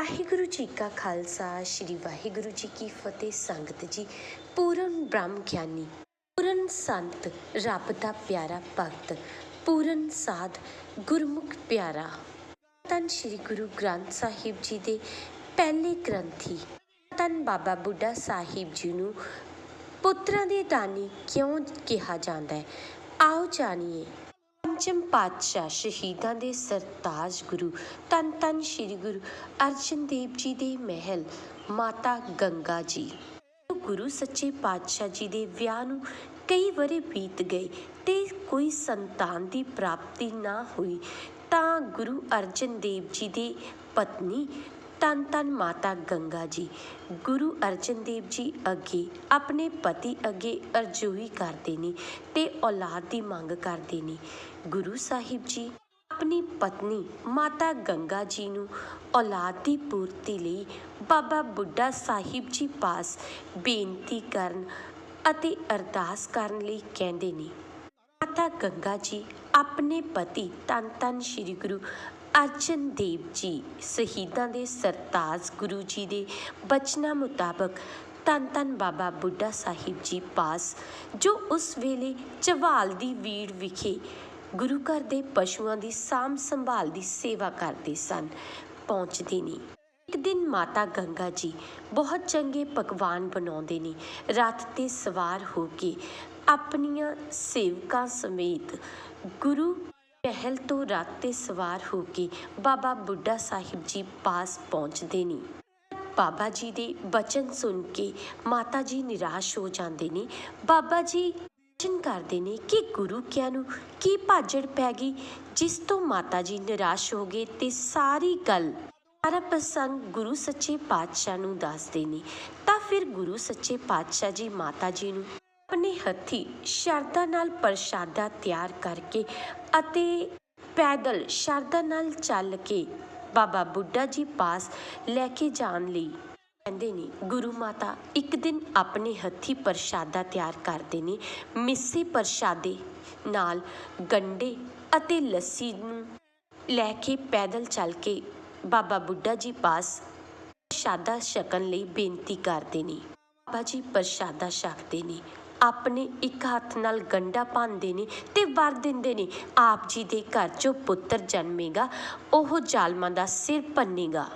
ਵਾਹਿਗੁਰੂ ਜੀ ਕਾ ਖਾਲਸਾ, ਸ੍ਰੀ ਵਾਹਿਗੁਰੂ ਜੀ ਕੀ ਫਤਿਹ ਸੰਗਤ ਜੀ। ਪੂਰਨ ਬ੍ਰਹਮ ਗਿਆਨੀ, ਪੂਰਨ ਸੰਤ, ਰੱਬ ਦਾ ਪਿਆਰਾ ਭਗਤ, ਪੂਰਨ ਸਾਧ, ਗੁਰਮੁਖ ਪਿਆਰਾ। ਤਨ ਸ੍ਰੀ ਗੁਰੂ ਗ੍ਰੰਥ ਸਾਹਿਬ ਜੀ ਦੇ ਪਹਿਲੇ ਗ੍ਰੰਥੀ ਤਨ ਬਾਬਾ ਬੁੱਢਾ ਸਾਹਿਬ ਜੀ ਨੂੰ ਪੁੱਤਰਾਂ ਦੇ ਦਾਨੀ ਕਿਉਂ ਕਿਹਾ ਜਾਂਦਾ ਹੈ? ਆਓ ਜਾਣੀਏ ਪੰਚਮ ਪਾਤਸ਼ਾਹ ਸ਼ਹੀਦਾਂ ਦੇ ਸਰਤਾਜ ਗੁਰੂ ਤਨ ਤਨ ਸ੍ਰੀ ਗੁਰੂ ਅਰਜਨ ਦੇਵ ਜੀ ਦੇ ਮਹਿਲ, ਮਾਤਾ ਗੰਗਾ ਜੀ। ਗੁਰੂ ਸੱਚੇ ਪਾਤਸ਼ਾਹ ਜੀ ਦੇ ਵਿਆਹ ਨੂੰ ਕਈ ਵਰੇ ਬੀਤ ਗਏ ਤੇ ਕੋਈ ਸੰਤਾਨ ਦੀ ਪ੍ਰਾਪਤੀ ਨਾ ਹੋਈ, ਤਾਂ ਗੁਰੂ ਅਰਜਨ ਦੇਵ ਜੀ ਦੀ ਪਤਨੀ ਧੰਨ ਧੰਨ ਮਾਤਾ ਗੰਗਾ ਜੀ, ਗੁਰੂ ਅਰਜਨ ਦੇਵ ਜੀ ਅੱਗੇ, ਆਪਣੇ ਪਤੀ ਅੱਗੇ ਅਰਜ਼ੋਈ ਕਰਦੇ ਨੇ ਤੇ ਔਲਾਦ ਦੀ ਮੰਗ ਕਰਦੇ ਨੇ। ਗੁਰੂ ਸਾਹਿਬ ਜੀ, ਆਪਣੀ ਪਤਨੀ ਮਾਤਾ ਗੰਗਾ ਜੀ ਨੂੰ ਔਲਾਦ ਦੀ ਪੂਰਤੀ ਲਈ ਬਾਬਾ ਬੁੱਢਾ ਸਾਹਿਬ ਜੀ ਪਾਸ ਬੇਨਤੀ ਕਰਨ ਅਤੇ ਅਰਦਾਸ ਕਰਨ ਲਈ ਕਹਿੰਦੇ ਨੇ। ਮਾਤਾ ਗੰਗਾ ਜੀ, ਆਪਣੇ ਪਤੀ ਤਨ ਤਨ ਸ੍ਰੀ ਗੁਰੂ ਅਰਜਨ ਦੇਵ ਜੀ ਸ਼ਹੀਦਾਂ ਦੇ ਸਰਤਾਜ ਗੁਰੂ ਜੀ ਦੇ ਬਚਨਾਂ ਮੁਤਾਬਕ ਤਨ ਤਨ ਬਾਬਾ ਬੁੱਢਾ ਸਾਹਿਬ ਜੀ ਪਾਸ, ਜੋ ਉਸ ਵੇਲੇ ਚਵਾਲ ਦੀ ਵੀੜ ਵਿਖੇ ਗੁਰੂ ਘਰ ਦੇ ਪਸ਼ੂਆਂ ਦੀ ਸਾਂਭ ਸੰਭਾਲ ਦੀ ਸੇਵਾ ਕਰਦੇ ਸਨ, ਪਹੁੰਚਦੇ ਨੇ। ਇੱਕ ਦਿਨ ਮਾਤਾ ਗੰਗਾ ਜੀ ਬਹੁਤ ਚੰਗੇ ਪਕਵਾਨ ਬਣਾਉਂਦੇ ਨੇ। ਰਾਤ ਤੇ ਸਵਾਰ ਹੋ ਕੇ ਆਪਣੀਆਂ ਸੇਵਕਾਂ ਸਮੇਤ ਗੁਰੂ ਮਹਿਲ ਤੋਂ ਰੱਥ ਤੇ ਸਵਾਰ ਹੋ ਕੇ ਬਾਬਾ ਬੁੱਢਾ ਸਾਹਿਬ ਜੀ ਪਾਸ ਪਹੁੰਚਦੇ ਨੇ। ਬਾਬਾ ਜੀ ਦੇ ਬਚਨ ਸੁਣ ਕੇ ਮਾਤਾ ਜੀ ਨਿਰਾਸ਼ ਹੋ ਜਾਂਦੇ ਨੇ। ਬਾਬਾ ਜੀ ਬਚਨ ਕਰਦੇ ਨੇ ਕਿ ਗੁਰੂ ਕਿਆ ਨੂੰ ਕੀ ਭਾਜੜ ਪੈ ਗਈ, ਜਿਸ ਤੋਂ ਮਾਤਾ ਜੀ ਨਿਰਾਸ਼ ਹੋ ਗਏ ਤੇ ਸਾਰੀ ਗੱਲ ਸਾਰਾ ਪ੍ਰਸੰਗ ਗੁਰੂ ਸੱਚੇ ਪਾਤਸ਼ਾਹ ਨੂੰ ਦੱਸਦੇ ਨੇ। ਤਾਂ ਫਿਰ ਗੁਰੂ ਸੱਚੇ ਪਾਤਸ਼ਾਹ ਜੀ ਮਾਤਾ ਜੀ ਨੂੰ ਆਪਣੇ ਹੱਥੀ ਸ਼ਰਧਾ ਨਾਲ ਪ੍ਰਸ਼ਾਦਾ ਤਿਆਰ ਕਰਕੇ ਅਤੇ ਪੈਦਲ ਸ਼ਰਧਾ ਨਾਲ ਚੱਲ ਕੇ ਬਾਬਾ ਬੁੱਢਾ ਜੀ ਪਾਸ ਲੈ ਕੇ ਜਾਣ ਲਈ ਕਹਿੰਦੇ ਨੇ, ਗੁਰੂ ਮਾਤਾ ਇੱਕ ਦਿਨ ਆਪਣੇ ਹੱਥੀ ਪ੍ਰਸ਼ਾਦਾ ਤਿਆਰ ਕਰਦੇ ਨੇ। ਮਿੱਸੇ ਪ੍ਰਸ਼ਾਦੇ ਨਾਲ ਗੰਡੇ ਅਤੇ ਲੱਸੀ ਨੂੰ ਲੈ ਕੇ ਪੈਦਲ ਚੱਲ ਕੇ ਬਾਬਾ ਬੁੱਢਾ ਜੀ ਪਾਸ ਪ੍ਰਸ਼ਾਦਾ ਛਕਣ ਲਈ ਬੇਨਤੀ ਕਰਦੇ ਨੇ। ਬਾਬਾ ਜੀ ਪ੍ਰਸ਼ਾਦਾ ਛਕਦੇ ਨੇ। ਆਪਣੇ ਇੱਕ ਹੱਥ ਨਾਲ ਗੰਢਾ ਪਾਉਂਦੇ ਨੇ ਤੇ ਵਰ ਦਿੰਦੇ ਨੇ। ਆਪ ਜੀ ਦੇ ਘਰ ਜੋ ਪੁੱਤਰ ਜਨਮੇਗਾ, ਉਹ ਜ਼ਾਲਮਾਂ ਦਾ ਸਿਰ ਪੰਨੇਗਾ।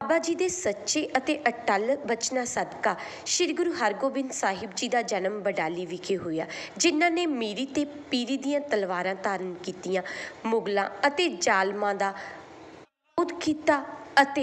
ਬਾਬਾ ਜੀ ਦੇ ਸੱਚੇ ਅਤੇ ਅਟਲ ਬਚਨਾ ਸਦਕਾ ਸ੍ਰੀ ਗੁਰੂ ਹਰਗੋਬਿੰਦ ਸਾਹਿਬ ਜੀ ਦਾ ਜਨਮ ਬਡਾਲੀ ਵਿਖੇ ਹੋਇਆ, ਜਿਨ੍ਹਾਂ ਨੇ ਮੀਰੀ ਤੇ ਪੀਰੀ ਦੀਆਂ ਤਲਵਾਰਾਂ ਧਾਰਨ ਕੀਤੀਆਂ। ਮੁਗਲਾਂ ਅਤੇ ਜ਼ਾਲਮਾਂ ਦਾ ਵਿਰੋਧ ਕੀਤਾ ਅਤੇ